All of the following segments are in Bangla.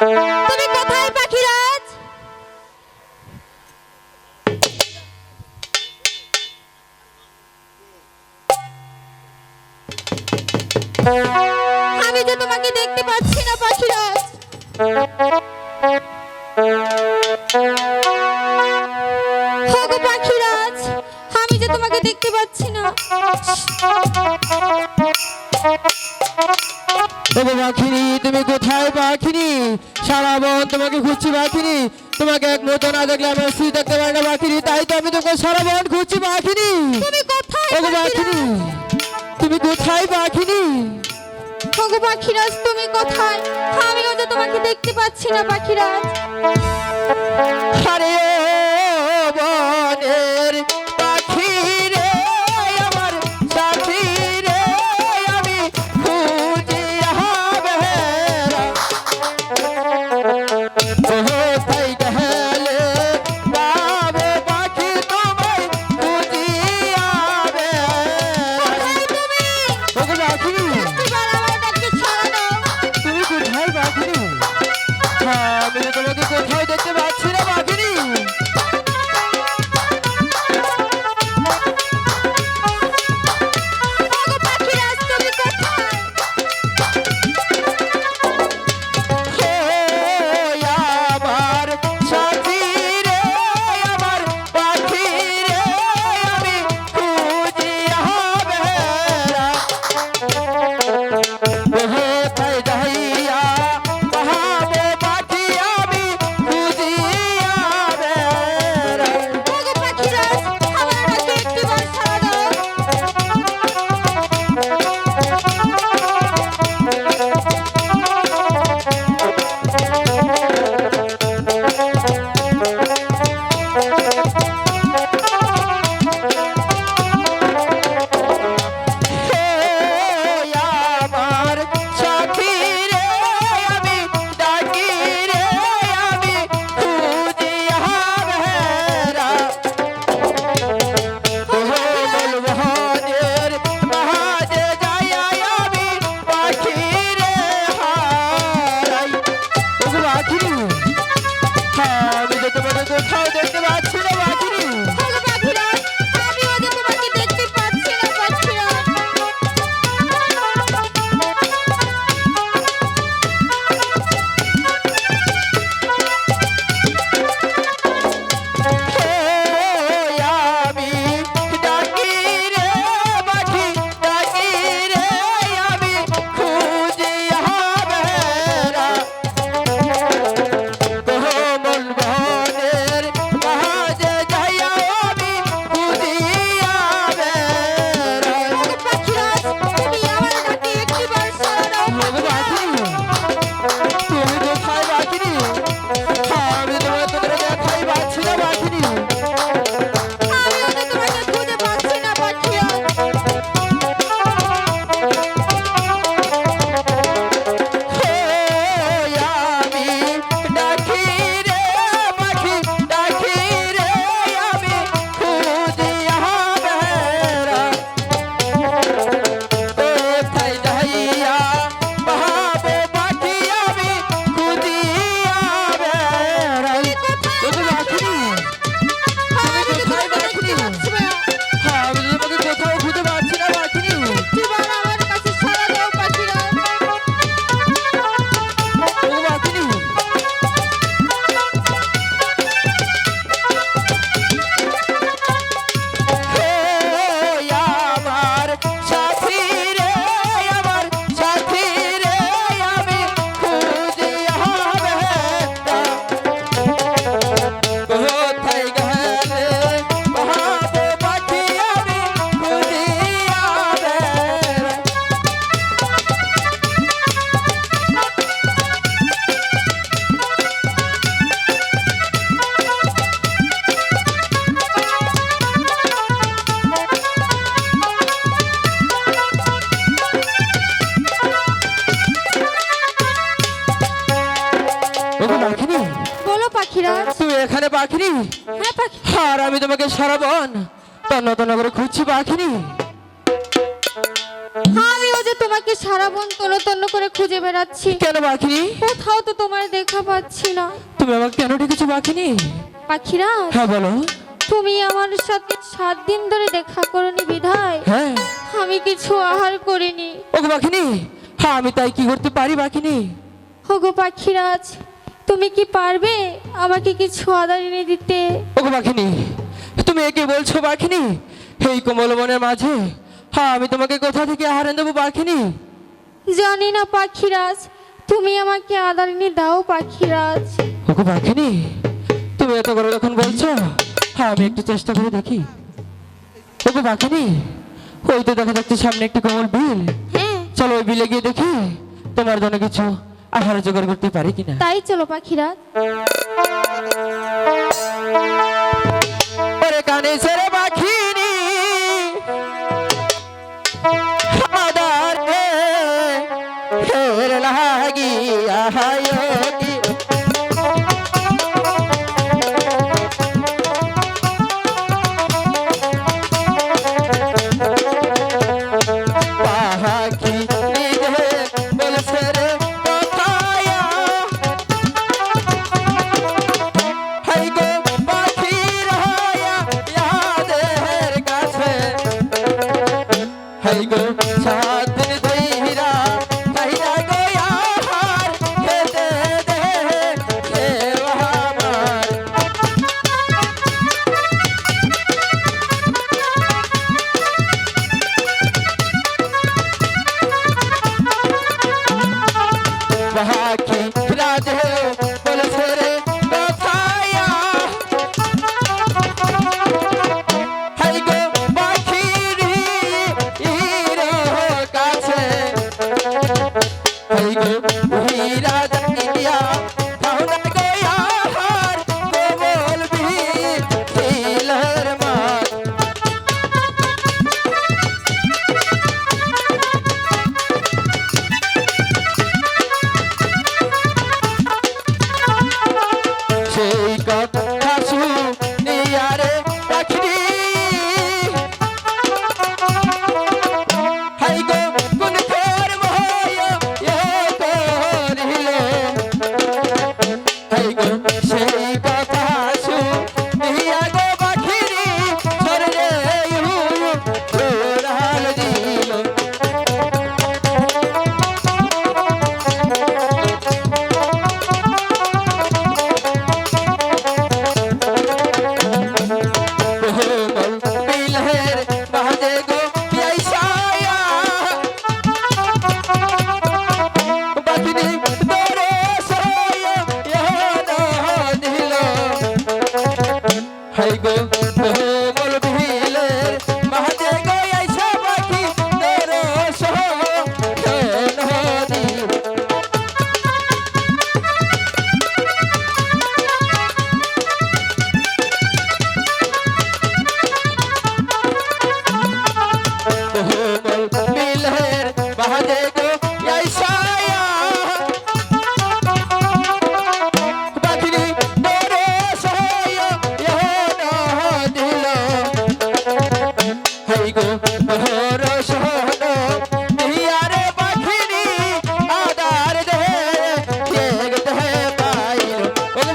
আমি যে তোমাকে দেখতে পাচ্ছি না পাখিরাজ। পাখিরাজ আমি যে তোমাকে দেখতে পাচ্ছি না। তবু পাখিনি তুমি কোথায় পাখিনি সারা বন তোমাকে খুঁজছি পাখিনি তোমাকে এক মুহূর্ত না দেখলে আমি স্ত্রী দেখতে পারি না পাখিনি তাই তো আমি তোমাকে সারা বন খুঁজছি পাখিনি ওগো পাখিনি তুমি কোথায় পাখিনি ওগো পাখিরাজ তুমি কোথায়? আমিও তো তোমাকে দেখতে পাচ্ছি না পাখিরাজ আরে পাখিরা? তুই এখানে পাখিনি? হ্যাঁ পাখি। আর আমি তোমাকে সারা বন তন্ন তন্ন করে খুঁজছি পাখিনি। আমিও যে তোমাকে সারা বন তন্ন তন্ন করে খুঁজে বেড়াচ্ছি। কেন পাখিনি? কোথাও তো তোমার দেখা পাচ্ছি না। তুমি আমাকে কেন ডেকেছো পাখিনি? পাখিরা হ্যাঁ বলো। তুমি আমার সাথে সাত দিন ধরে দেখা করনি বিধায়। হ্যাঁ। আমি কিছু আহার করিনি। ওগো পাখিনি হ্যাঁ আমি তাই কি করতে পারি পাখিনি? ওগো পাখিরাজ তুমি কি পারবে আমাকে কিছু আদার এনে দিতে? ওকে বাখিনি তুমি একে বলছো বাখিনি এই কোমল মনের মাঝে হ্যাঁ আমি তোমাকে কোথা থেকে আহার দেবো বাখিনি জানি না পাখিরাজ তুমি আমাকে আদার এনে দাও পাখিরাজ। ওকে বাখিনি তুমি এত করে যখন বলছো হ্যাঁ আমি একটু চেষ্টা করে দেখি। ওকে বাখিনি ওই তো দেখা যাচ্ছে সামনে একটি কোমল বিল। হ্যাঁ। চলো ওই বিলে গিয়ে দেখি তোমার জন্য কিছু আহার জোগাড় করতে পারি কিনা? তাই চলো পাখিরা। ওরে কানে সেরে পাখিনি। হের লাগি আহায়তি রাজে বলছে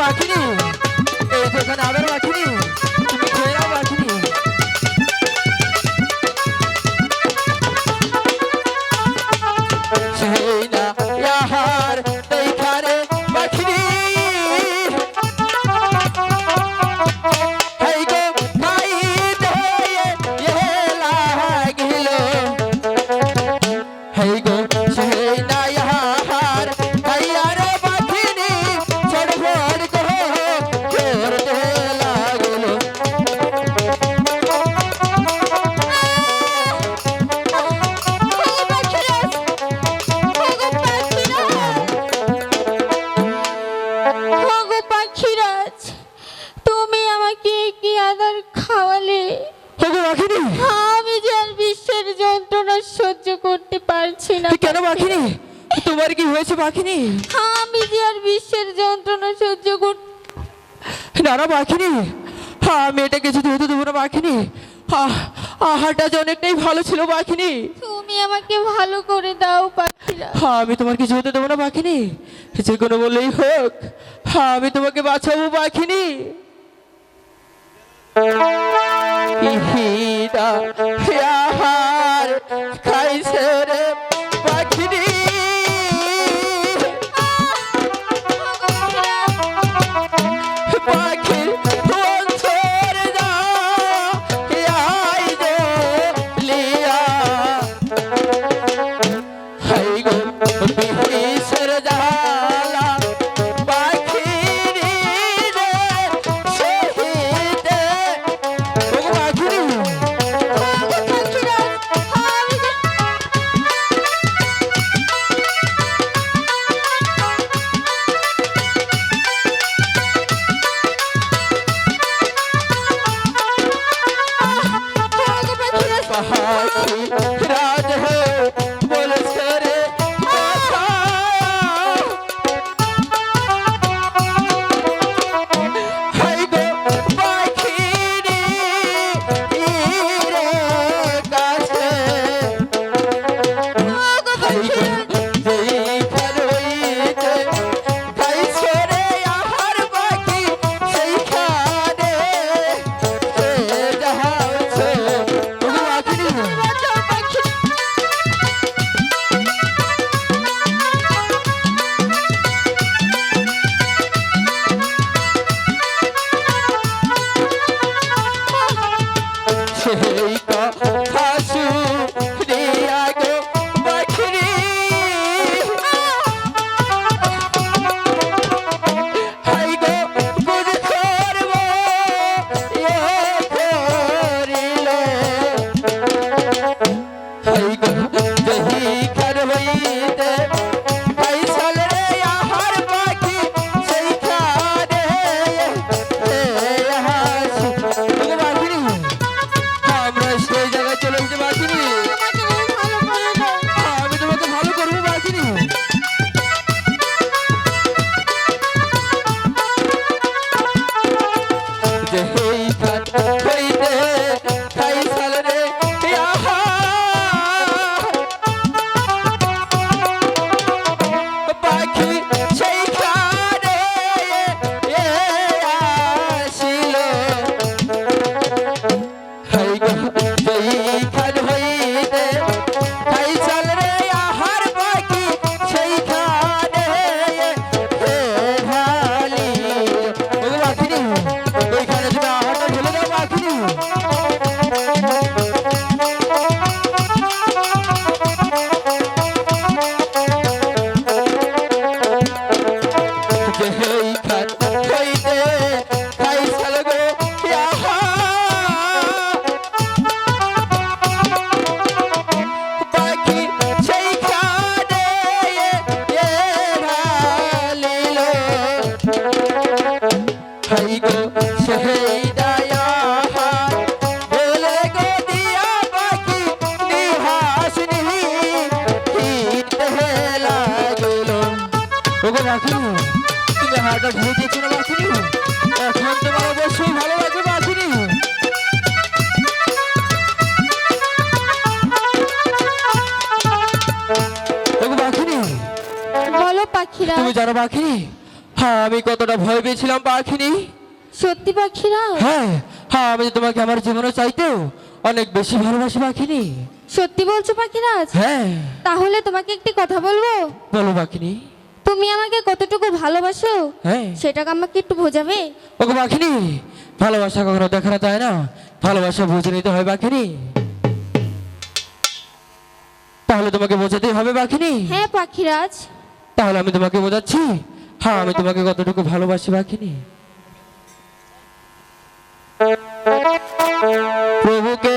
ও পাখিনি এই যেখানে আবার পাখিনি হয়েছে আমি যে আর বিশ্বের যন্ত্রণা সহ্য করতে না না পাখিনি আমি এটা কিছু হতে দেবো না পাখিনি আহ, আহারটা যে অনেকটাই ভালো ছিল পাখিনি তুমি আমাকে ভালো করে দাও পাখিরা। আমি তোমার কিছু হতে দেবো না পাখিনি যে কোনো বললেই হোক হ্যাঁ আমি তোমাকে বাঁচাবো পাখিনি ইহিদা তুমি হাড়টা ঢেলে দিয়েছ না পাখিনি এখন তোমার অবশ্যই ভালো লাগবে পাখিরা। তুমি জানো পাখিনি হ্যাঁ আমি কতটা ভয় পেয়েছিলাম পাখিনি সত্যি পাখিরা? হ্যাঁ হ্যাঁ আমি তোমাকে আমার জীবনে চাইতেও অনেক বেশি ভালোবাসি পাখিনি সত্যি বলছো পাখিরাজ? হ্যাঁ। তাহলে তোমাকে একটি কথা বলব? বলো পাখিনি তুমি আমাকে কতটুকু ভালোবাসো? হ্যাঁ। সেটাকে আমাকে একটু বোঝাবে? ওগো পাখিনি ভালোবাসা কখনো দেখানো যায় না। ভালোবাসা বুঝে নিতে হয় পাখিনি তাহলে তোমাকে বোঝাতেই হবে পাখিনি হ্যাঁ পাখিরাজ। তাহলে আমি তোমাকে বোঝাচ্ছি। হ্যাঁ আমি তোমাকে কতটুকু ভালোবাসি বাখিনি প্রভুকে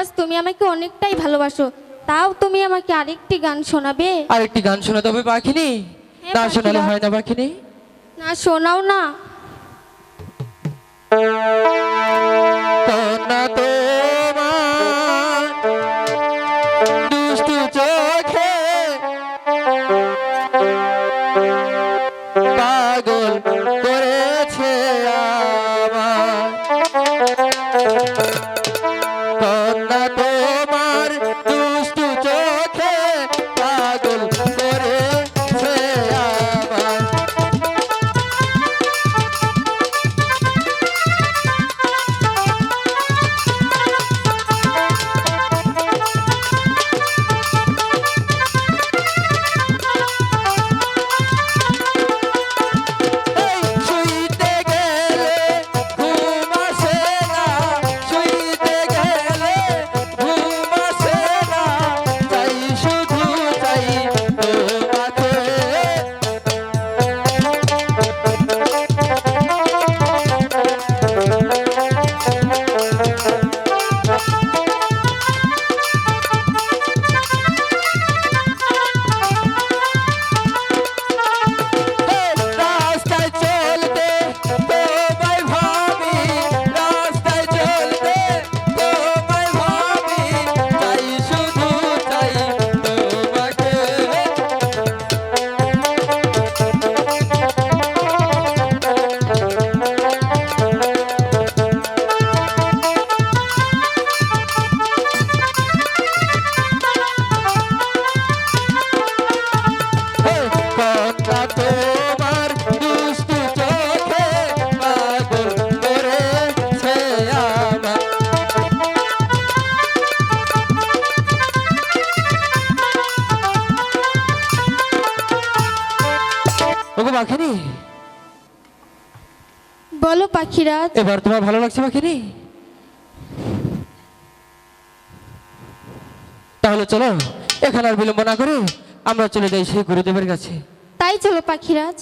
হ্যাঁ তুমি আমাকে অনেকটাই ভালোবাসো। তাও তুমি আমাকে আরেকটি গান শোনাবে? আরেকটি গান শোনাতে হবে পাখিনি। না শোনালে হয় না পাখিনি। না শোনাও না। এবার তোমার ভালো লাগছে বাকি নেই তাহলে চলো এখানে আর বিলম্ব না করে আমরা চলে যাই সেই গুরুদেবের কাছে। তাই চলো পাখিরাজ।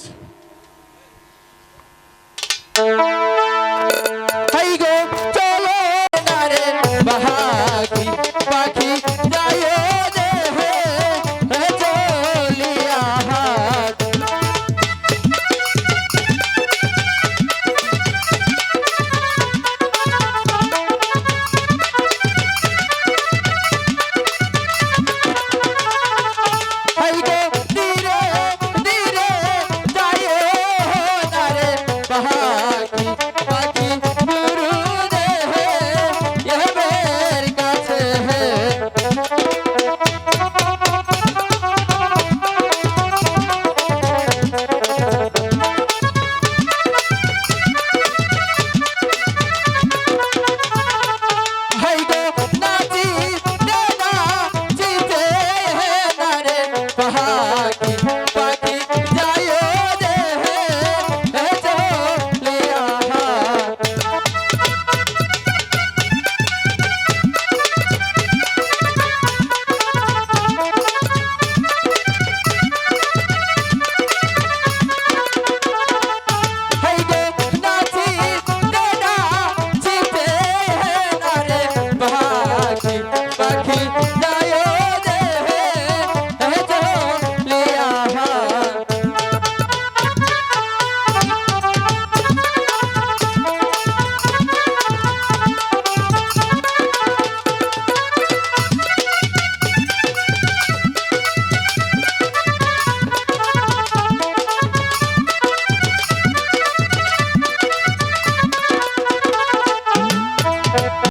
চলো না পাখি